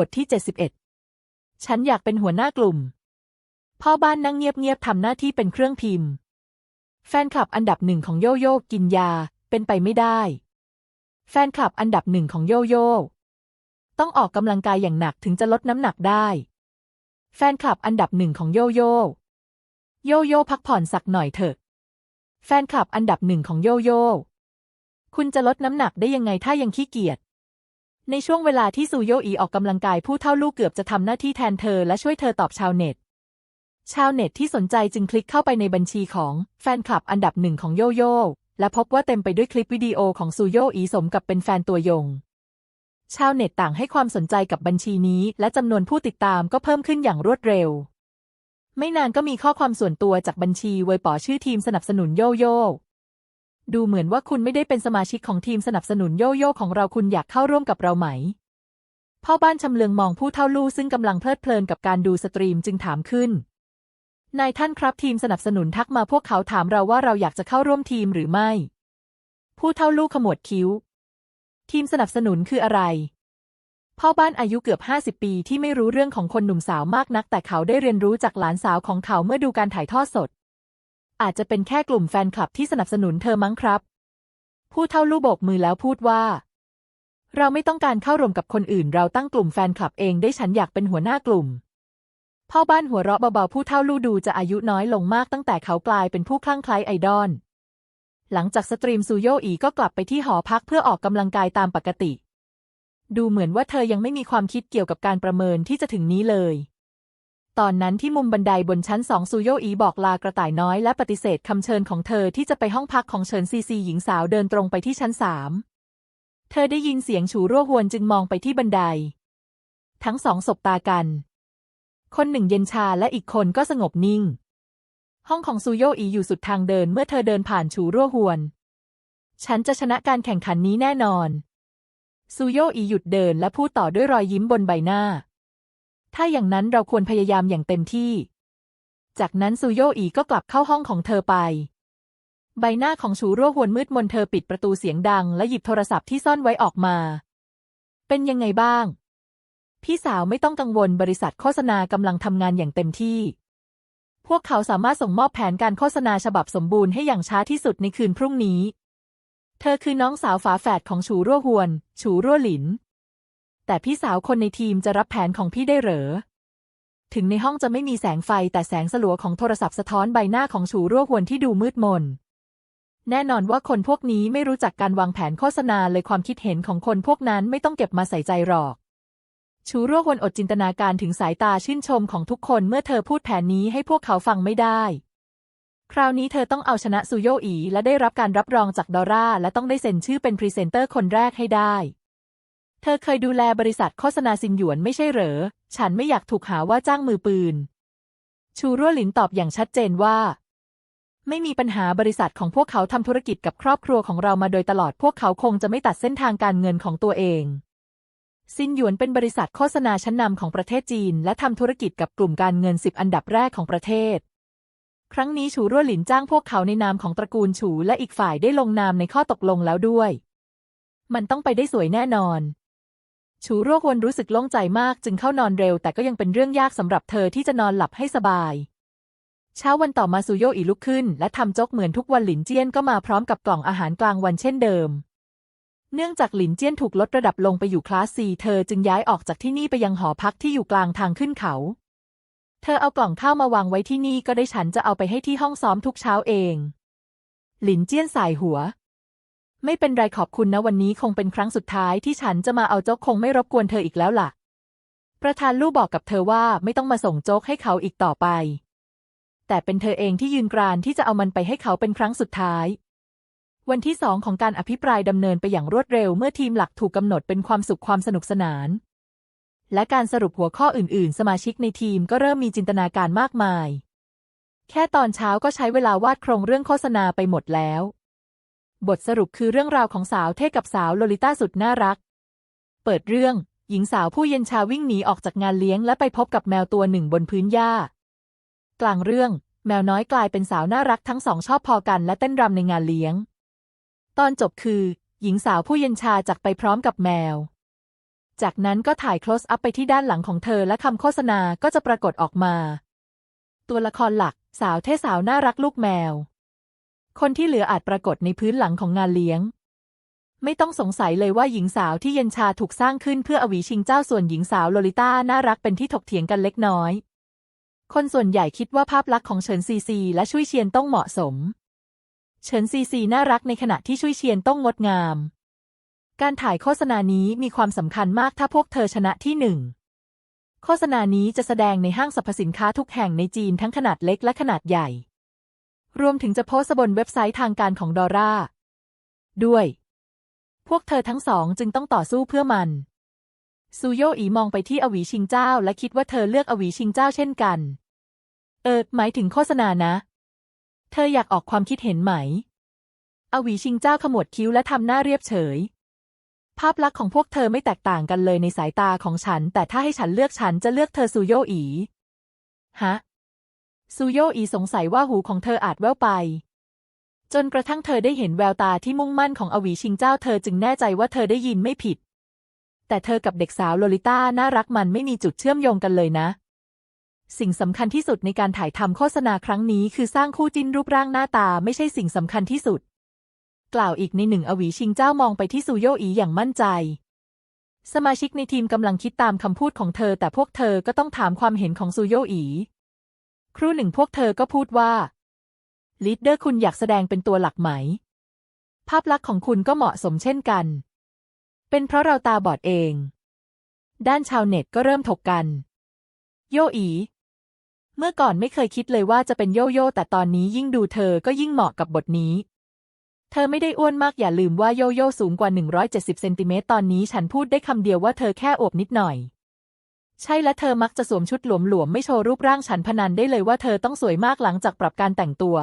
บทที่ 71 ฉันอยากเป็นหัวหน้ากลุ่ม พ่อบ้านนั่งเงียบๆทำหน้าที่เป็นเครื่องพิมพ์ แฟนคลับอันดับหนึ่งของโยโย่กินยา เป็นไปไม่ได้ แฟนคลับอันดับหนึ่งของโยโย่ต้องออกกำลังกายอย่างหนักถึงจะลดน้ำหนักได้ แฟนคลับอันดับหนึ่งของโยโย่ โยโย่พักผ่อนสักหน่อยเถอะ แฟนคลับอันดับหนึ่งของโยโย่ คุณจะลดน้ำหนักได้ยังไงถ้ายังขี้เกียจ ในช่วงเวลาที่ซูโยอีออกกำลังกายผู้เท่าลูกเกือบจะทำหน้าที่แทนเธอและช่วยเธอตอบชาวเน็ต ชาวเน็ตที่สนใจจึงคลิกเข้าไปในบัญชีของแฟนคลับอันดับหนึ่งของโยโย่และพบว่าเต็มไปด้วยคลิปวิดีโอของซูโยอีสมกับเป็นแฟนตัวยง ชาวเน็ตต่างให้ความสนใจกับบัญชีนี้ และจำนวนผู้ติดตามก็เพิ่มขึ้นอย่างรวดเร็ว ไม่นานก็มีข้อความส่วนตัวจากบัญชีเวยป๋อชื่อทีมสนับสนุนโยโย่ ดูเหมือนว่าคุณไม่ได้เป็นสมาชิกของทีมสนับสนุนโยโย่ของเราคุณอยากเข้าร่วมกับเราไหม พ่อบ้านชำเลืองมองผู้เท่าลู่ซึ่งกำลังเพลิดเพลินกับการดูสตรีมจึงถามขึ้น นายท่านครับทีมสนับสนุนทักมาพวกเขาถามเราว่าเราอยากจะเข้าร่วมทีมหรือไม่ ผู้เท่าลู่ขมวดคิ้ว ทีมสนับสนุนคืออะไร พ่อบ้านอายุเกือบ 50 ปีที่ไม่รู้เรื่องของคนหนุ่มสาวมากนัก แต่เขาได้เรียนรู้จากหลานสาวของเขาเมื่อดูการถ่ายทอดสด อาจจะเป็นแค่กลุ่มแฟนคลับที่สนับสนุนเธอมั้งครับ ผู้เท่าลู่โบกมือแล้วพูดว่า เราไม่ต้องการเข้าร่วมกับคนอื่น เราตั้งกลุ่มแฟนคลับเองได้ฉันอยากเป็นหัวหน้ากลุ่ม พ่อบ้านหัวเราะเบาๆผู้เท่าลู่ดูจะอายุน้อยลงมากตั้งแต่เขากลายเป็นผู้คลั่งไคล้ไอดอลหลังจากสตรีมซูโยอีก็กลับไปที่หอพักเพื่อออกกำลังกายตามปกติ ดูเหมือนว่าเธอยังไม่มีความคิดเกี่ยวกับการประเมินที่จะถึงนี้เลย ตอนนั้นที่มุมบันไดบนชั้นสองซูโยอีบอกลากระต่ายน้อยและปฏิเสธคำเชิญของเธอที่จะไปห้องพักของเฉินซีซีหญิงสาวเดินตรงไปที่ชั้นสามเธอได้ยินเสียงฉูรั่วหวนจึงมองไปที่บันได ทั้งสองสบตากัน คนหนึ่งเย็นชาและอีกคนก็สงบนิ่ง ห้องของซูโยอีอยู่สุดทางเดินเมื่อเธอเดินผ่านฉูรั่วหวน ฉันจะชนะการแข่งขันนี้แน่นอน ซูโยอีหยุดเดินและพูดต่อด้วยรอยยิ้มบนใบหน้า ถ้าอย่างนั้นเราควรพยายามอย่างเต็มที่ จากนั้นซูโยอีก็กลับเข้าห้องของเธอไป ใบหน้าของฉูรั่วหวนมืดมนเธอปิดประตูเสียงดัง และหยิบโทรศัพท์ที่ซ่อนไว้ออกมา เป็นยังไงบ้าง พี่สาวไม่ต้องกังวลบริษัทโฆษณากำลังทำงานอย่างเต็มที่ พวกเขาสามารถส่งมอบแผนการโฆษณาฉบับสมบูรณ์ให้อย่างช้าที่สุดในคืนพรุ่งนี้ เธอคือน้องสาวฝาแฝดของฉูรั่วหวนฉูรั่วหลิน แต่พี่สาวคนในทีมจะรับแผนของพี่ได้เหรอ ถึงในห้องจะไม่มีแสงไฟแต่แสงสลัวของโทรศัพท์สะท้อนใบหน้าของฉูรั่วหวนที่ดูมืดมน แน่นอนว่าคนพวกนี้ไม่รู้จักการวางแผนโฆษณาเลยความคิดเห็นของคนพวกนั้นไม่ต้องเก็บมาใส่ใจหรอกชูรั่วหวนอดจินตนาการถึงสายตาชื่นชมของทุกคนเมื่อเธอพูดแผนนี้ให้พวกเขาฟังไม่ได้คราวนี้เธอต้องเอาชนะซูโยอีและได้รับการรับรองจากดอร่าและต้องได้เซ็นชื่อเป็นพรีเซนเตอร์คนแรกให้ได้ เธอเคยดูแลบริษัทโฆษณาซินหยวนไม่ใช่เหรอ ฉันไม่อยากถูกหาว่าจ้างมือปืน ชูรั่วหลินตอบอย่างชัดเจนว่า ไม่มีปัญหาบริษัทของพวกเขาทำธุรกิจกับครอบครัวของเรามาโดยตลอดพวกเขาคงจะไม่ตัดเส้นทางการเงินของตัวเอง ซินหยวนเป็นบริษัทโฆษณาชั้นนำของประเทศจีน และทำธุรกิจกับกลุ่มการเงินสิบอันดับแรกของประเทศครั้งนี้ฉูรั่วหลินจ้างพวกเขาในนามของตระกูลฉูและอีกฝ่ายได้ลงนามในข้อตกลงแล้วด้วย มันต้องไปได้สวยแน่นอน ฉูโรั่วฮวนรู้สึกโล่งใจมากจึงเข้านอนเร็ว แต่ก็ยังเป็นเรื่องยากสำหรับเธอที่จะนอนหลับให้สบาย เช้าวันต่อมาซูโยอีลุกขึ้น และทำโจ๊กเหมือนทุกวันหลินเจี้ยนก็มาพร้อมกับกล่องอาหารกลางวันเช่นเดิม เนื่องจากหลินเจี้ยนถูกลดระดับลงไปอยู่คลาสซีเธอจึงย้ายออกจากที่นี่ไปยังหอพักที่อยู่กลางทางขึ้นเขา เธอเอากล่องข้าวมาวางไว้ที่นี่ก็ได้ฉันจะเอาไปให้ที่ห้องซ้อมทุกเช้าเอง หลินเจี้ยนสายหัว ไม่เป็นไรขอบคุณนะวันนี้คงเป็นครั้งสุดท้ายที่ฉันจะมาเอาโจ๊กคงไม่รบกวนเธออีกแล้วล่ะ ประธานลู่บอกกับเธอว่าไม่ต้องมาส่งโจ๊กให้เขาอีกต่อไป แต่เป็นเธอเองที่ยืนกรานที่จะเอามันไปให้เขาเป็นครั้งสุดท้าย วันที่สองของการอภิปรายดำเนินไปอย่างรวดเร็วเมื่อทีมหลักถูกกำหนดเป็นความสุขความสนุกสนาน และการสรุปหัวข้ออื่น ๆ สมาชิกในทีมก็เริ่มมีจินตนาการมากมาย แค่ตอนเช้าก็ใช้เวลาวาดโครงเรื่องโฆษณาไปหมดแล้ว บทสรุปคือเรื่องราวของสาวเท่กับสาวโลลิต้าสุดน่ารัก เปิดเรื่อง หญิงสาวผู้เย็นชาวิ่งหนีออกจากงานเลี้ยงและไปพบกับแมวตัวหนึ่งบนพื้นหญ้า กลางเรื่อง แมวน้อยกลายเป็นสาวน่ารักทั้งสองชอบพอกันและเต้นรำในงานเลี้ยง ตอนจบคือ หญิงสาวผู้เย็นชาจากไปพร้อมกับแมว จากนั้นก็ถ่าย close up ไปที่ด้านหลังของเธอและคำโฆษณาก็จะปรากฏออกมา ตัวละครหลัก สาวเท่สาวน่ารักลูกแมว คนที่เหลืออาจปรากฏในพื้นหลังของงานเลี้ยง ไม่ต้องสงสัยเลยว่าหญิงสาวที่เย็นชาถูกสร้างขึ้นเพื่ออวีชิงเจ้าส่วนหญิงสาวโลลิต้าน่ารักเป็นที่ถกเถียงกันเล็กน้อย คนส่วนใหญ่คิดว่าภาพลักษณ์ของเฉินซีซีและชุยเชียนต้องเหมาะสม เฉินซีซีน่ารักในขณะที่ชุยเชียนต้องงดงาม การถ่ายโฆษณานี้มีความสำคัญมากถ้าพวกเธอชนะที่หนึ่งโฆษณานี้จะแสดงในห้างสรรพสินค้าทุกแห่งในจีนทั้งขนาดเล็กและขนาดใหญ่ รวมถึงจะโพสต์บนเว็บไซต์ทางการของดอร่า ด้วย พวกเธอทั้งสองจึงต้องต่อสู้เพื่อมัน ซูโยอีมองไปที่อวีชิงเจ้าและคิดว่าเธอเลือกอวีชิงเจ้าเช่นกัน เออหมายถึงโฆษณานะ เธออยากออกความคิดเห็นไหม อวีชิงเจ้าขมวดคิ้วและทำหน้าเรียบเฉย ภาพลักษณ์ของพวกเธอไม่แตกต่างกันเลยในสายตาของฉัน แต่ถ้าให้ฉันเลือกฉันจะเลือกเธอซูโยอี ฮะ ซูโยอีสงสัยว่าหูของเธออาจแว่วไป จนกระทั่งเธอได้เห็นแววตาที่มุ่งมั่นของอวีชิงเจ้าเธอจึงแน่ใจว่าเธอได้ยินไม่ผิด แต่เธอกับเด็กสาวโลลิต้าน่ารักมันไม่มีจุดเชื่อมโยงกันเลยนะ สิ่งสำคัญที่สุดในการถ่ายทำโฆษณาครั้งนี้คือสร้างคู่จิ้นรูปร่างหน้าตาไม่ใช่สิ่งสำคัญที่สุด กล่าวอีกในหนึ่งอวีชิงเจ้ามองไปที่ซูโยอีอย่างมั่นใจสมาชิกในทีมกำลังคิดตามคำพูดของเธอ แต่พวกเธอก็ต้องถามความเห็นของซูโยอี ครู่หนึ่งพวกเธอก็พูดว่าลีดเดอร์คุณอยากแสดงเป็นตัวหลักไหม ภาพลักษณ์ของคุณก็เหมาะสมเช่นกัน เป็นเพราะเราตาบอดเอง ด้านชาวเน็ตก็เริ่มถกกัน โยอี เมื่อก่อนไม่เคยคิดเลยว่าจะเป็นโยโย่แต่ตอนนี้ยิ่งดูเธอก็ยิ่งเหมาะกับบทนี้ เธอไม่ได้อ้วนมากอย่าลืมว่าโยโย่สูงกว่า 170 เซนติเมตรตอนนี้ฉันพูดได้คำเดียวว่าเธอแค่อวบนิดหน่อย ใช่และเธอมักจะสวมชุดหลวมๆไม่โชว์รูปร่างฉันพนันได้เลยว่าเธอต้องสวยมากหลังจากปรับการแต่งตัว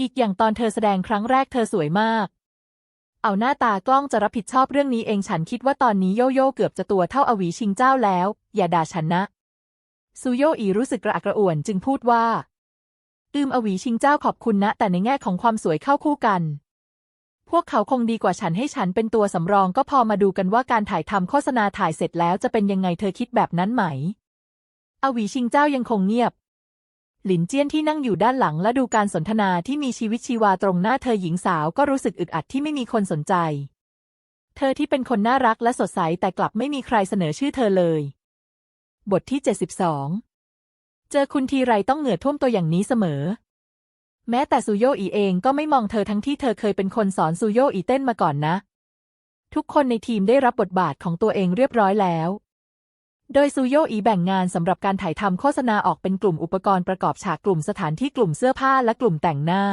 อีกอย่างตอนเธอแสดงครั้งแรกเธอสวยมาก เอาหน้าตากล้องจะรับผิดชอบเรื่องนี้เองฉันคิดว่าตอนนี้โยโย่เกือบจะตัวเท่าอวีชิงเจ้าแล้ว อย่าด่าฉันนะซูโยอีรู้สึกกระอักกระอ่วนจึงพูดว่า อืมอวีชิงเจ้าขอบคุณนะ แต่ในแง่ของความสวยเข้าคู่กัน พวกเขาคงดีกว่าฉันให้ฉันเป็นตัวสำรองก็พอมาดูกันว่าการถ่ายทำโฆษณาถ่ายเสร็จแล้วจะเป็นยังไงเธอคิดแบบนั้นไหม อวีชิงเจ้ายังคงเงียบ หลินเจี้ยนที่นั่งอยู่ด้านหลังและดูการสนทนาที่มีชีวิตชีวาตรงหน้าเธอหญิงสาวก็รู้สึกอึดอัดที่ไม่มีคนสนใจ เธอที่เป็นคนน่ารักและสดใสแต่กลับไม่มีใครเสนอชื่อเธอเลย บทที่ 72 เจอคุณทีไรต้องเหงื่อท่วมตัวอย่างนี้เสมอ แม้แต่ซูโยอีเองก็ไม่มองเธอทั้งที่เธอเคยเป็นคนสอนซูโยอีเต้นมาก่อนนะ ทุกคนในทีมได้รับบทบาทของตัวเองเรียบร้อยแล้ว โดยซูโยอีแบ่งงานสำหรับการถ่ายทำโฆษณาออกเป็นกลุ่มอุปกรณ์ประกอบฉากกลุ่มสถานที่กลุ่มเสื้อผ้าและกลุ่มแต่งหน้า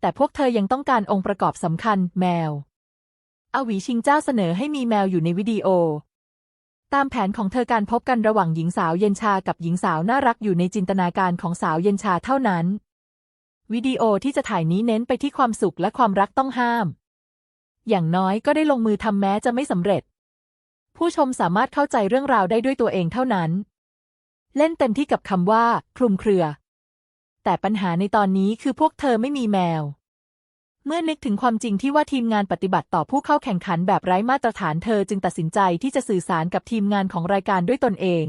แต่พวกเธอยังต้องการองค์ประกอบสำคัญ แมว อวีชิงเจ้าเสนอให้มีแมวอยู่ในวิดีโอ ตามแผนของเธอการพบกันระหว่างหญิงสาวเย็นชากับหญิงสาวน่ารักอยู่ในจินตนาการของสาวเย็นชาเท่านั้น วิดีโอที่จะถ่ายนี้เน้นไปที่ความสุขและความรักต้องห้าม อย่างน้อยก็ได้ลงมือทำแม้จะไม่สำเร็จ ผู้ชมสามารถเข้าใจเรื่องราวได้ด้วยตัวเองเท่านั้น เล่นเต็มที่กับคำว่า คลุมเครือ แต่ปัญหาในตอนนี้คือพวกเธอไม่มีแมว เมื่อนึกถึงความจริงที่ว่าทีมงานปฏิบัติต่อผู้เข้าแข่งขันแบบไร้มาตรฐานเธอจึงตัดสินใจที่จะสื่อสารกับทีมงานของรายการด้วยตนเอง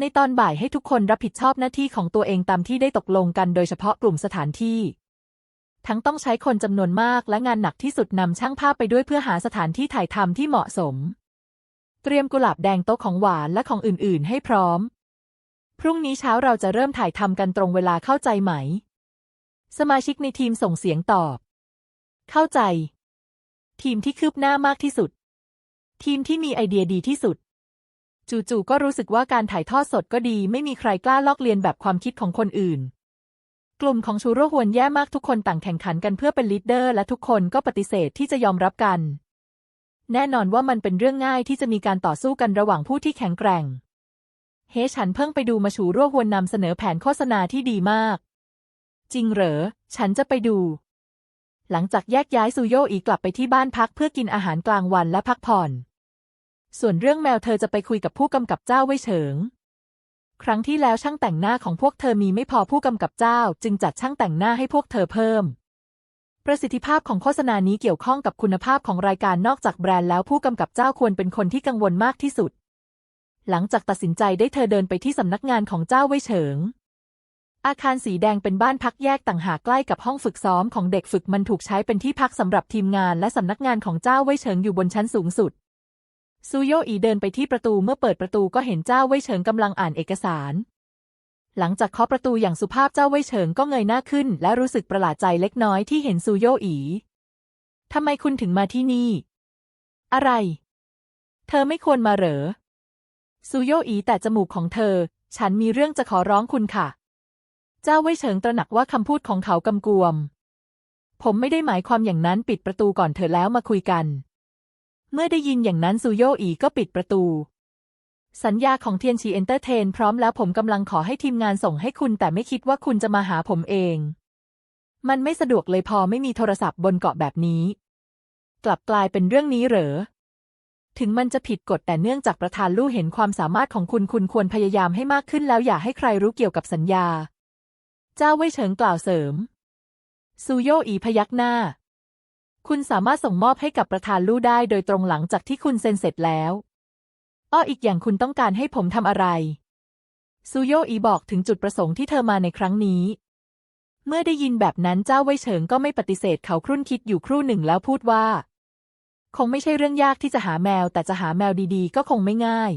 ในตอนบ่ายให้ทุกคนรับผิดชอบหน้าที่ของตัวเองตามที่ได้ตกลงกันโดยเฉพาะกลุ่มสถานที่ ทั้งต้องใช้คนจำนวนมากและงานหนักที่สุดนำช่างภาพไปด้วยเพื่อหาสถานที่ถ่ายทำที่เหมาะสม เตรียมกุหลาบแดงโต๊ะของหวานและของอื่น ๆ ให้พร้อม พรุ่งนี้เช้าเราจะเริ่มถ่ายทำกันตรงเวลาเข้าใจไหม สมาชิกในทีมส่งเสียงตอบ เข้าใจ ทีมที่คืบหน้ามากที่สุด ทีมที่มีไอเดียดีที่สุด จู่ๆก็รู้สึกว่าการถ่ายทอดสดก็ดี ไม่มีใครกล้าลอกเลียนแบบความคิดของคนอื่น กลุ่มของชูโร่ฮวนแย่มากทุกคนต่างแข่งขันกันเพื่อเป็นลีดเดอร์และทุกคนก็ปฏิเสธที่จะยอมรับกัน แน่นอนว่ามันเป็นเรื่องง่ายที่จะมีการต่อสู้กันระหว่างผู้ที่แข็งแกร่ง เฮฉันเพิ่งไปดูมาชูโร่ฮวนนำเสนอแผนโฆษณาที่ดีมาก จริงเหรอ ฉันจะไปดูหลังจากแยกย้ายซูโยอีกลับไปที่บ้านพักเพื่อกินอาหารกลางวันและพักผ่อน ส่วนเรื่องแมวเธอจะไปคุยกับผู้กำกับเจ้าไว้เฉิง ครั้งที่แล้วช่างแต่งหน้าของพวกเธอมีไม่พอผู้กำกับเจ้า จึงจัดช่างแต่งหน้าให้พวกเธอเพิ่ม ประสิทธิภาพของโฆษณานี้เกี่ยวข้องกับคุณภาพของรายการนอกจากแบรนด์แล้วผู้กำกับเจ้าควรเป็นคนที่กังวลมากที่สุด หลังจากตัดสินใจได้เธอเดินไปที่สำนักงานของเจ้าเว่ยเฉิง อาคารสีแดงเป็นบ้านพักแยกต่างหากใกล้กับห้องฝึกซ้อมของเด็กฝึกมันถูกใช้เป็นที่พักสำหรับทีมงานและสำนักงานของเจ้าเว่ยเฉิงอยู่บนชั้นสูงสุด ซูโยอีเดินไปที่ประตูเมื่อเปิดประตูก็เห็นเจ้าเว่ยเฉิงกำลังอ่านเอกสาร หลังจากเคาะประตูอย่างสุภาพเจ้าเว่ยเฉิงก็เงยหน้าขึ้น และรู้สึกประหลาดใจเล็กน้อยที่เห็นซูโยอีทำไมคุณถึงมาที่นี่ อะไร เธอไม่ควรมาเหรอซูโยอีแต่จมูกของเธอ ฉันมีเรื่องจะขอร้องคุณค่ะ เจ้าเว่ยเฉิงตระหนักว่าคำพูดของเขากำกวม ผมไม่ได้หมายความอย่างนั้นปิดประตูก่อนเถอแล้วมาคุยกัน เมื่อได้ยินอย่างนั้นซูโยอีก็ปิดประตู สัญญาของเทียนชีเอนเตอร์เทนพร้อมแล้วผมกำลังขอให้ทีมงานส่งให้คุณ แต่ไม่คิดว่าคุณจะมาหาผมเอง มันไม่สะดวกเลยพอไม่มีโทรศัพท์บนเกาะแบบนี้ กลับกลายเป็นเรื่องนี้เหรอ ถึงมันจะผิดกฎแต่เนื่องจากประธานลู่เห็นความสามารถของคุณคุณควรพยายามให้มากขึ้นแล้วอย่าให้ใครรู้เกี่ยวกับสัญญา เจ้าเว่ยเฉิงกล่าวเสริมซูโยอีพยักหน้า คุณสามารถส่งมอบให้กับประธานลู่ได้โดยตรงหลังจากที่คุณเซ็นเสร็จแล้วอ้ออีกอย่างคุณต้องการให้ผมทำอะไร ซูโยอีบอกถึงจุดประสงค์ที่เธอมาในครั้งนี้ เมื่อได้ยินแบบนั้นเจ้าเว่ยเฉิงก็ไม่ปฏิเสธเขาครุ่นคิดอยู่ครู่หนึ่งแล้วพูดว่า คงไม่ใช่เรื่องยากที่จะหาแมว แต่จะหาแมวดีๆ ก็คงไม่ง่าย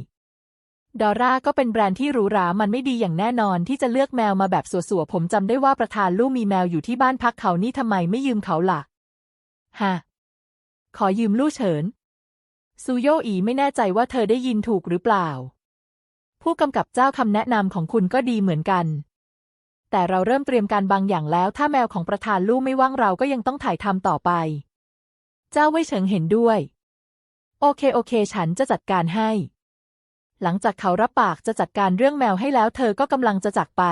ดอร่าก็เป็นแบรนด์ที่หรูหรา มันไม่ดีอย่างแน่นอนที่จะเลือกแมวมาแบบสัวๆผมจำได้ว่าประธานลู่มีแมวอยู่ที่บ้านพักเขานี่ทำไมไม่ยืมเขาล่ะ ฮะขอยืมลู่เฉิน ซูโยอีไม่แน่ใจว่าเธอได้ยินถูกหรือเปล่า ผู้กำกับเจ้าคำแนะนำของคุณก็ดีเหมือนกัน แต่เราเริ่มเตรียมการบางอย่างแล้ว ถ้าแมวของประธานลู่ไม่ว่างเราก็ยังต้องถ่ายทำต่อไป เจ้าเว่ยเฉิงเห็นด้วย โอเคโอเค ฉันจะจัดการให้ หลังจากเขารับปากจะจัดการเรื่องแมวให้แล้ว เธอก็กำลังจะจากไป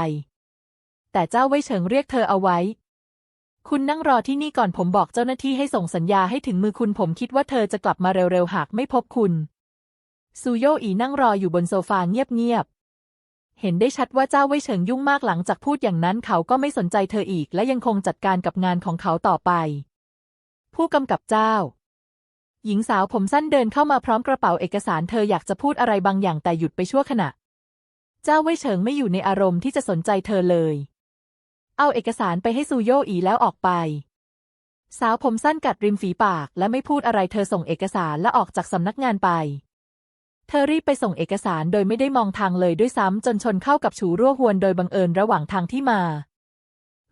แต่เจ้าเว่ยเฉิงเรียกเธอเอาไว้ คุณนั่งรอที่นี่ก่อนผมบอกเจ้าหน้าที่ให้ส่งสัญญาให้ถึงมือคุณผมคิดว่าเธอจะกลับมาเร็วๆ หากไม่พบคุณซูโยอีนั่งรออยู่บนโซฟาเงียบๆ เห็นได้ชัดว่าเจ้าเว่ยเฉิงยุ่งมากหลังจากพูดอย่างนั้นเขาก็ไม่สนใจเธออีก และยังคงจัดการกับงานของเขาต่อไป ผู้กำกับเจ้า หญิงสาวผมสั้นเดินเข้ามาพร้อมกระเป๋าเอกสารเธออยากจะพูดอะไรบางอย่างแต่หยุดไปชั่วขณะ เจ้าเว่ยเฉิงไม่อยู่ในอารมณ์ที่จะสนใจเธอเลย เอาเอกสารไปให้ซูโยอีแล้วออกไป สาวผมสั้นกัดริมฝีปากและไม่พูดอะไรเธอส่งเอกสารและออกจากสำนักงานไป เธอรีบไปส่งเอกสารโดยไม่ได้มองทางเลยด้วยซ้ำจนชนเข้ากับฉูรั่วหวนโดยบังเอิญระหว่างทางที่มา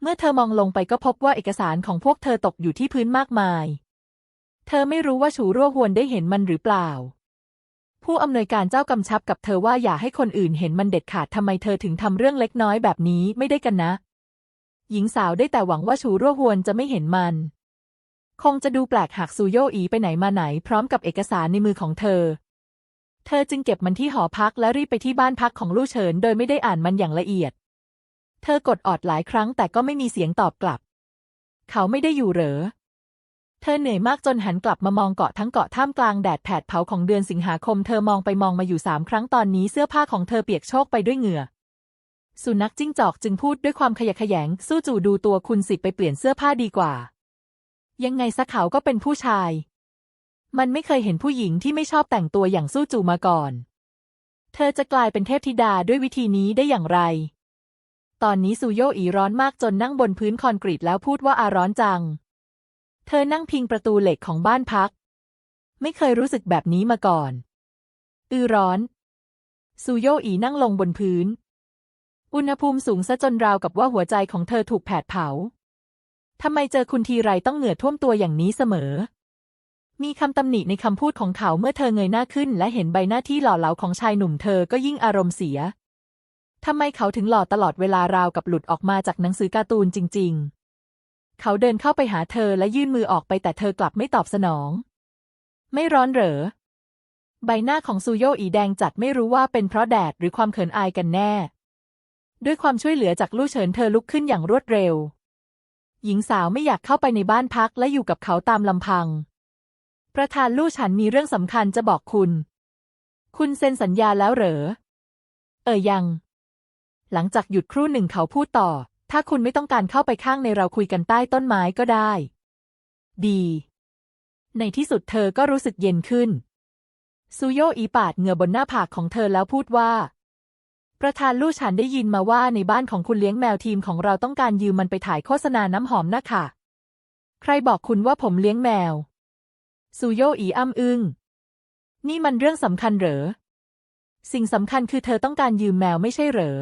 เมื่อเธอมองลงไปก็พบว่าเอกสารของพวกเธอตกอยู่ที่พื้นมากมาย เธอไม่รู้ว่าฉูรั่วหวนได้เห็นมันหรือเปล่าผู้อำนวยการเจ้ากำชับกับเธอว่าอย่าให้คนอื่นเห็นมันเด็ดขาดทำไมเธอถึงทำเรื่องเล็กน้อยแบบนี้ไม่ได้กันนะ หญิงสาวได้แต่หวังว่าฉูรั่วหวนจะไม่เห็นมัน คงจะดูแปลกหากซูโยอีไปไหนมาไหนพร้อมกับเอกสารในมือของเธอ เธอจึงเก็บมันที่หอพักและรีบไปที่บ้านพักของลู่เฉินโดยไม่ได้อ่านมันอย่างละเอียด เธอกดออดหลายครั้งแต่ก็ไม่มีเสียงตอบกลับ เขาไม่ได้อยู่เหรอ เธอเหนื่อยมากจนหันกลับมามองเกาะทั้งเกาะท่ามกลางแดดแผดเผาของเดือนสิงหาคม เธอมองไปมองมาอยู่สามครั้งตอนนี้เสื้อผ้าของเธอเปียกโชกไปด้วยเหงื่อ สุนัขจิ้งจอกจึงพูดด้วยความขยะแขยง สู้จู่ดูตัวคุณสิไปเปลี่ยนเสื้อผ้าดีกว่า ยังไงซะเขาก็เป็นผู้ชาย มันไม่เคยเห็นผู้หญิงที่ไม่ชอบแต่งตัวอย่างสู้จู่มาก่อน เธอจะกลายเป็นเทพธิดาด้วยวิธีนี้ได้อย่างไร ตอนนี้ซูโยอีร้อนมากจนนั่งบนพื้นคอนกรีตแล้วพูดว่าอาร้อนจัง เธอนั่งพิงประตูเหล็กของบ้านพัก ไม่เคยรู้สึกแบบนี้มาก่อน อือร้อนซูโยอีนั่งลงบนพื้น อุณหภูมิสูงซะจนราวกับว่าหัวใจของเธอถูกแผดเผา ทำไมเจอคุณทีไรต้องเหงื่อท่วมตัวอย่างนี้เสมอ มีคำตำหนิในคำพูดของเขาเมื่อเธอเงยหน้าขึ้น และเห็นใบหน้าที่หล่อเหลาของชายหนุ่มเธอก็ยิ่งอารมณ์เสีย ทำไมเขาถึงหล่อตลอดเวลาราวกับหลุดออกมาจากหนังสือการ์ตูนจริง ๆ เขาเดินเข้าไปหาเธอและยื่นมือออกไปแต่เธอกลับไม่ตอบสนอง ไม่ร้อนเหรอ ใบหน้าของซูโยอีแดงจัดไม่รู้ว่าเป็นเพราะแดดหรือความเขินอายกันแน่ ด้วยความช่วยเหลือจากลู่เฉินเธอลุกขึ้นอย่างรวดเร็ว หญิงสาวไม่อยากเข้าไปในบ้านพักและอยู่กับเขาตามลำพัง ประธานลู่ฉันมีเรื่องสำคัญจะบอกคุณ คุณเซ็นสัญญาแล้วเหรอ เออยัง หลังจากหยุดครู่หนึ่งเขาพูดต่อ ถ้าคุณไม่ต้องการเข้าไปข้างในเราคุยกันใต้ต้นไม้ก็ได้ ดี ในที่สุดเธอก็รู้สึกเย็นขึ้นซูโยอีปาดเหงื่อบนหน้าผากของเธอแล้วพูดว่า ประธานลู่ฉันได้ยินมาว่าในบ้านของคุณเลี้ยงแมวทีมของเราต้องการยืมมันไปถ่ายโฆษณาน้ำหอมนะค่ะ ใครบอกคุณว่าผมเลี้ยงแมว ซูโยอีอ้ำอึง้ง นี่มันเรื่องสำคัญเหรอ สิ่งสำคัญคือเธอต้องการยืมแมวไม่ใช่เหรอ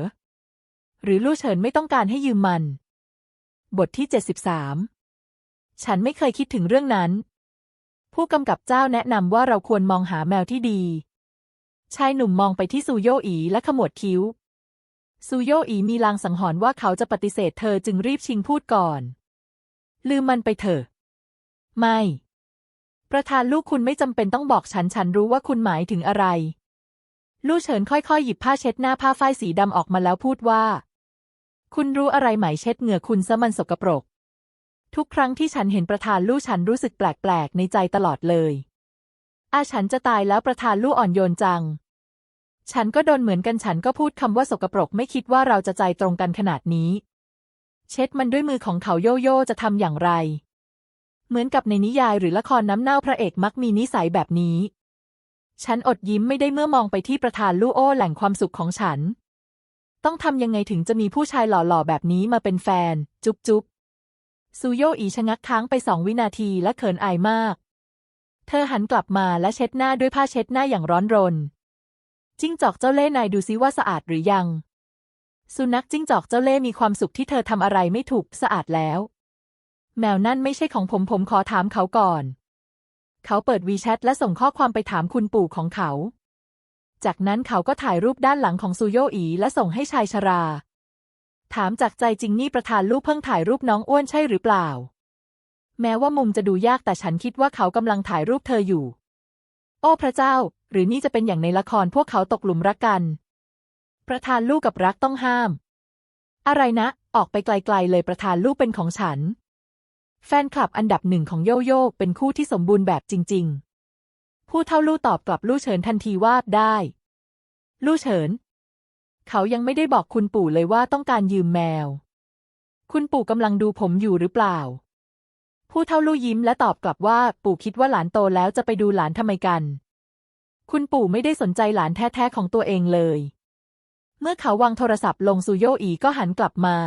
หรือลู่เฉินไม่ต้องการให้ยืมมัน บทที่ 73 ฉันไม่เคยคิดถึงเรื่องนั้น ผู้กำกับเจ้าแนะนำว่าเราควรมองหาแมวที่ดี ชายหนุ่มมองไปที่ซูโยอีและขมวดคิ้ว ซูโยอีมีลางสังหรณ์ว่าเขาจะปฏิเสธเธอจึงรีบชิงพูดก่อน ลืมมันไปเถอะ ไม่ ประธานลูกคุณไม่จำเป็นต้องบอกฉันฉันรู้ว่าคุณหมายถึงอะไร ลู่เฉินค่อยๆ หยิบผ้าเช็ดหน้าผ้าฝ้ายสีดำออกมาแล้วพูดว่า คุณรู้อะไรไหมเช็ดเหงื่อคุณซะมันสกปรก ทุกครั้งที่ฉันเห็นประธานลู่ฉันรู้สึกแปลกๆ ในใจตลอดเลย อาฉันจะตายแล้วประธานลู่อ่อนโยนจัง ฉันก็โดนเหมือนกันฉันก็พูดคำว่าสกปรกไม่คิดว่าเราจะใจตรงกันขนาดนี้ เช็ดมันด้วยมือของเขาโยโย่จะทำอย่างไร เหมือนกับในนิยายหรือละครน้ำเน่าพระเอกมักมีนิสัยแบบนี้ ฉันอดยิ้มไม่ได้เมื่อมองไปที่ประธานลู่โอแหล่งความสุขของฉัน ต้องทำยังไงถึงจะมีผู้ชายหล่อๆแบบนี้มาเป็นแฟน จุ๊บจุ๊บซูโยอีชะงักค้างไปสองวินาทีและเขินอายมาก เธอหันกลับมาและเช็ดหน้าด้วยผ้าเช็ดหน้าอย่างร้อนรน จิ้งจอกเจ้าเล่ห์นายดูซิว่าสะอาดหรือยัง สุนัขจิ้งจอกเจ้าเล่ห์มีความสุขที่เธอทำอะไรไม่ถูกสะอาดแล้ว แมวนั่นไม่ใช่ของผมผมขอถามเขาก่อน เขาเปิดวีแชทและส่งข้อความไปถามคุณปู่ของเขา จากนั้นเขาก็ถ่ายรูปด้านหลังของซูโยอีและส่งให้ชายชรา ถามจากใจจริงนี่ประธานลูกเพิ่งถ่ายรูปน้องอ้วนใช่หรือเปล่า แม้ว่ามุมจะดูยากแต่ฉันคิดว่าเขากำลังถ่ายรูปเธออยู่ โอ้พระเจ้า หรือนี่จะเป็นอย่างในละครพวกเขาตกหลุมรักกัน ประธานลูกกับรักต้องห้าม อะไรนะ ออกไปไกลๆเลยประธานลูกเป็นของฉัน แฟนคลับอันดับหนึ่งของโยโย่เป็นคู่ที่สมบูรณ์แบบจริง ๆ ผู้เท่าลู่ตอบกลับลู่เฉินทันทีว่าได้ ลู่เฉิน เขายังไม่ได้บอกคุณปู่เลยว่าต้องการยืมแมว คุณปู่กำลังดูผมอยู่หรือเปล่า ผู้เท่าลู่ยิ้มและตอบกลับว่าปู่คิดว่าหลานโตแล้วจะไปดูหลานทำไมกัน คุณปู่ไม่ได้สนใจหลานแท้ๆของตัวเองเลย เมื่อเขาวางโทรศัพท์ลงซูโยอีก็หันกลับมา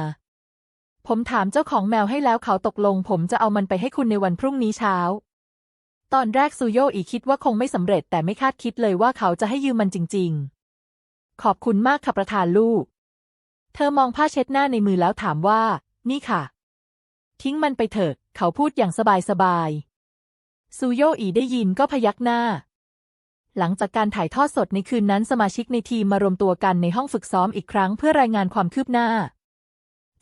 ผมถามเจ้าของแมวให้แล้วเขาตกลง ผมจะเอามันไปให้คุณในวันพรุ่งนี้เช้า ตอนแรกซูโยอีคิดว่าคงไม่สำเร็จแต่ไม่คาดคิดเลยว่าเขาจะให้ยืมมันจริง ๆ ขอบคุณมากค่ะประธานลูก เธอมองผ้าเช็ดหน้าในมือแล้วถามว่า นี่ค่ะ ทิ้งมันไปเถอะ เขาพูดอย่างสบายๆซูโยอีได้ยินก็พยักหน้า หลังจากการถ่ายทอดสดในคืนนั้นสมาชิกในทีมมารวมตัวกันในห้องฝึกซ้อมอีกครั้งเพื่อรายงานความคืบหน้า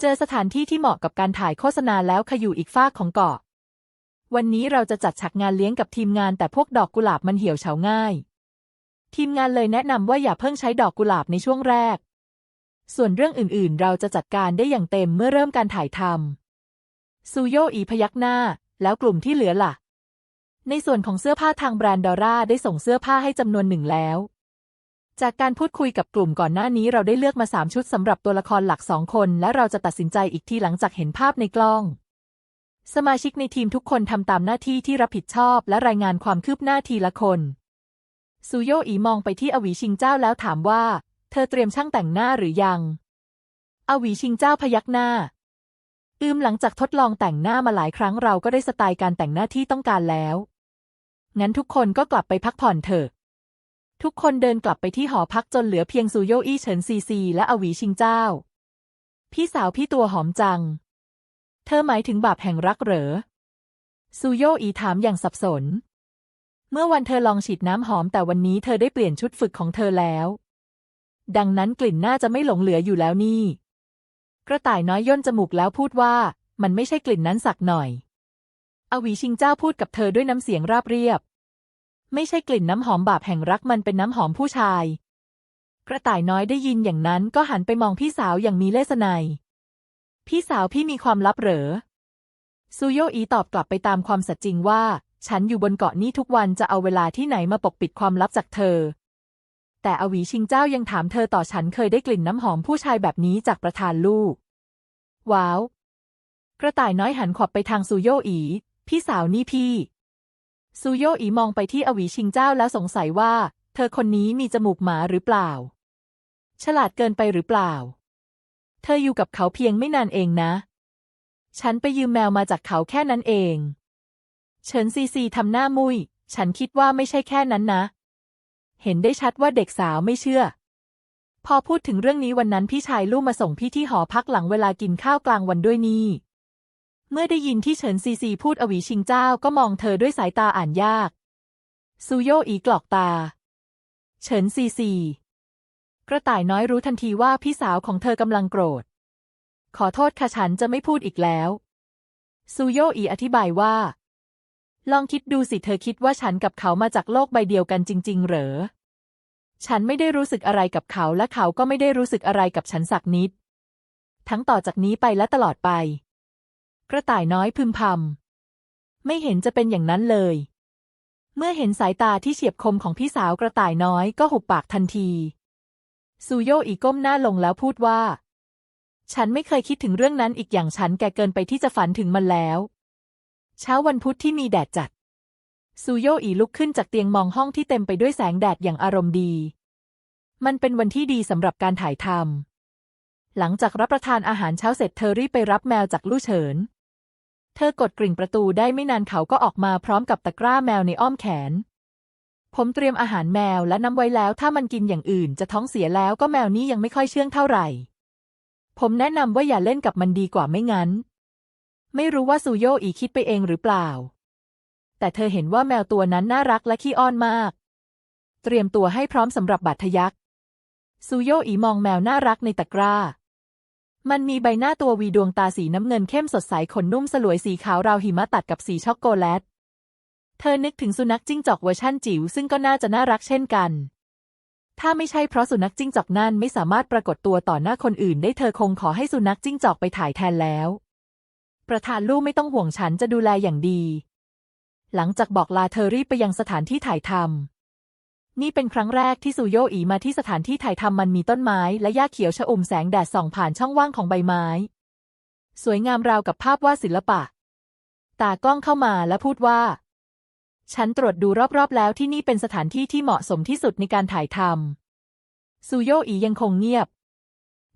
เจอสถานที่ที่เหมาะกับการถ่ายโฆษณาแล้วขยู่อีกฟากของเกาะ วันนี้เราจะจัดฉากงานเลี้ยงกับทีมงานแต่พวกดอกกุหลาบมันเหี่ยวเฉาง่าย ทีมงานเลยแนะนำว่าอย่าเพิ่งใช้ดอกกุหลาบในช่วงแรกส่วนเรื่องอื่น ๆ เราจะจัดการได้อย่างเต็มเมื่อเริ่มการถ่ายทำ ซูโยอีพยักหน้า แล้วกลุ่มที่เหลือล่ะ ในส่วนของเสื้อผ้าทางแบรนด์ดอร่าได้ส่งเสื้อผ้าให้จำนวนหนึ่งแล้ว จากการพูดคุยกับกลุ่มก่อนหน้านี้เราได้เลือกมาสามชุดสำหรับตัวละครหลักสองคน และเราจะตัดสินใจอีกทีหลังจากเห็นภาพในกล้องสมาชิกในทีมทุกคนทำตามหน้าที่ที่รับผิดชอบและรายงานความคืบหน้าทีละคน ซูโยอีมองไปที่อวีชิงเจ้าแล้วถามว่า เธอเตรียมช่างแต่งหน้าหรือยัง อวีชิงเจ้าพยักหน้า อืมหลังจากทดลองแต่งหน้ามาหลายครั้งเราก็ได้สไตล์การแต่งหน้าที่ต้องการแล้ว งั้นทุกคนก็กลับไปพักผ่อนเถอะ ทุกคนเดินกลับไปที่หอพักจนเหลือเพียงซูโยอี้เฉินซีซี และอวีชิงเจ้า พี่สาวพี่ตัวหอมจัง เธอหมายถึงบาปแห่งรักเหรอ ซูโยอีถามอย่างสับสน เมื่อวันเธอลองฉีดน้ำหอมแต่วันนี้เธอได้เปลี่ยนชุดฝึกของเธอแล้ว ดังนั้นกลิ่นน่าจะไม่หลงเหลืออยู่แล้วนี่ กระต่ายน้อยย่นจมูกแล้วพูดว่า มันไม่ใช่กลิ่นนั้นสักหน่อย อวีชิงเจ้าพูดกับเธอด้วยน้ำเสียงราบเรียบ ไม่ใช่กลิ่นน้ำหอมบาปแห่งรักมันเป็นน้ำหอมผู้ชาย กระต่ายน้อยได้ยินอย่างนั้นก็หันไปมองพี่สาวอย่างมีเลสไนยพี่สาวพี่มีความลับเหรอซูโยอีตอบกลับไปตามความสัจจริงว่า ฉันอยู่บนเกาะนี้ทุกวันจะเอาเวลาที่ไหนมาปกปิดความลับจากเธอ แต่อวีชิงเจ้ายังถามเธอต่อฉันเคยได้กลิ่นน้ำหอมผู้ชายแบบนี้จากประธานลูก ว้าว กระต่ายน้อยหันขวับไปทางซูโยอี พี่สาวนี่พี่ซูโยอีมองไปที่อวีชิงเจ้าแล้วสงสัยว่า เธอคนนี้มีจมูกหมาหรือเปล่า ฉลาดเกินไปหรือเปล่า เธออยู่กับเขาเพียงไม่นานเองนะ ฉันไปยืมแมวมาจากเขาแค่นั้นเอง เฉินซีซีทำหน้ามุย ฉันคิดว่าไม่ใช่แค่นั้นนะ เห็นได้ชัดว่าเด็กสาวไม่เชื่อ พอพูดถึงเรื่องนี้วันนั้นพี่ชายลู่มาส่งพี่ที่หอพักหลังเวลากินข้าวกลางวันด้วยนี่ เมื่อได้ยินที่เฉินซีซีพูดอวีชิงเจ้าก็มองเธอด้วยสายตาอ่านยาก ซูโยอีกรอกตา เฉินซีซี กระต่ายน้อยรู้ทันทีว่าพี่สาวของเธอกำลังโกรธ ขอโทษค่ะฉันจะไม่พูดอีกแล้ว ซูโยอีอธิบายว่า ลองคิดดูสิเธอคิดว่าฉันกับเขามาจากโลกใบเดียวกันจริง ๆ เหรอ ฉันไม่ได้รู้สึกอะไรกับเขาและเขาก็ไม่ได้รู้สึกอะไรกับฉันสักนิด ทั้งต่อจากนี้ไปและตลอดไป กระต่ายน้อยพึมพำไม่เห็นจะเป็นอย่างนั้นเลย เมื่อเห็นสายตาที่เฉียบคมของพี่สาวกระต่ายน้อยก็หุบปากทันทีซูโยอีก้มหน้าลงแล้วพูดว่า ฉันไม่เคยคิดถึงเรื่องนั้นอีกอย่างฉันแก่เกินไปที่จะฝันถึงมันแล้ว เช้าวันพุธที่มีแดดจัดซูโยอีลุกขึ้นจากเตียงมองห้องที่เต็มไปด้วยแสงแดดอย่างอารมณ์ดี มันเป็นวันที่ดีสำหรับการถ่ายทำหลังจากรับประทานอาหารเช้าเสร็จเธอรีบไปรับแมวจากลู่เฉิน เธอกดกริ่งประตูได้ไม่นานเขาก็ออกมาพร้อมกับตะกร้าแมวในอ้อมแขน ผมเตรียมอาหารแมวและน้ำไว้แล้วถ้ามันกินอย่างอื่นจะท้องเสียแล้วก็แมวนี้ยังไม่ค่อยเชื่องเท่าไหร่ ผมแนะนำว่าอย่าเล่นกับมันดีกว่าไม่งั้น ไม่รู้ว่าซูโยอีคิดไปเองหรือเปล่า แต่เธอเห็นว่าแมวตัวนั้นน่ารักและขี้อ้อนมาก เตรียมตัวให้พร้อมสำหรับบาดทะยักซูโยอีมองแมวน่ารักในตะกร้า มันมีใบหน้าตัววีดวงตาสีน้ำเงินเข้มสดใสขนนุ่มสลวยสีขาวราวหิมะตัดกับสีช็อกโกแลต เธอนึกถึงสุนัขจิ้งจอกเวอร์ชั่นจิ๋วซึ่งก็น่าจะน่ารักเช่นกันถ้าไม่ใช่เพราะสุนัขจิ้งจอกนั่นไม่สามารถปรากฏตัวต่อหน้าคนอื่นได้เธอคงขอให้สุนัขจิ้งจอกไปถ่ายแทนแล้ว ประธานลูกไม่ต้องห่วงฉันจะดูแลอย่างดี หลังจากบอกลาเธอรีบไปยังสถานที่ถ่ายทำนี่เป็นครั้งแรกที่ซูโยอีมาที่สถานที่ถ่ายทำมันมีต้นไม้และหญ้าเขียวชอุ่มแสงแดดส่องผ่านช่องว่างของใบไม้ สวยงามราวกับภาพวาดศิลปะ ตากล้องเข้ามาและพูดว่า ฉันตรวจดูรอบๆแล้วที่นี่เป็นสถานที่ที่เหมาะสมที่สุดในการถ่ายทำซูโยอียังคงเงียบ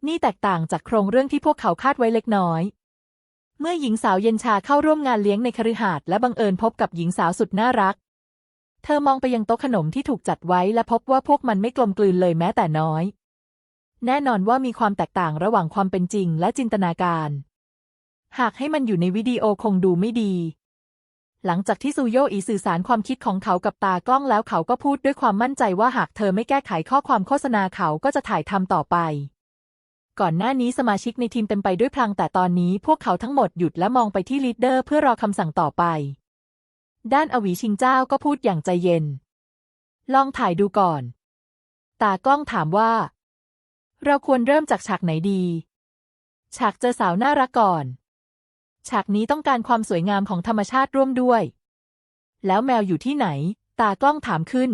นี่แตกต่างจากโครงเรื่องที่พวกเขาคาดไว้เล็กน้อย เมื่อหญิงสาวเย็นชาเข้าร่วมงานเลี้ยงในคฤหาสน์และบังเอิญพบกับหญิงสาวสุดน่ารัก เธอมองไปยังโต๊ะขนมที่ถูกจัดไว้และพบว่าพวกมันไม่กลมกลืนเลยแม้แต่น้อย แน่นอนว่ามีความแตกต่างระหว่างความเป็นจริงและจินตนาการ หากให้มันอยู่ในวิดีโอคงดูไม่ดี หลังจากที่ซูโยอีสื่อสารความคิดของเขากับตากล้องแล้วเขาก็พูดด้วยความมั่นใจว่าหากเธอไม่แก้ไขข้อความโฆษณาเขาก็จะถ่ายทำต่อไป ก่อนหน้านี้สมาชิกในทีมเต็มไปด้วยพลังแต่ตอนนี้พวกเขาทั้งหมดหยุดและมองไปที่ลีดเดอร์เพื่อรอคำสั่งต่อไป ด้านอวีชิงเจ้าก็พูดอย่างใจเย็น ลองถ่ายดูก่อน ตากล้องถามว่า เราควรเริ่มจากฉากไหนดี ฉากเจอสาวน่ารักก่อน ฉากนี้ต้องการความสวยงามของธรรมชาติร่วมด้วย แล้วแมวอยู่ที่ไหน ตากล้องถามขึ้น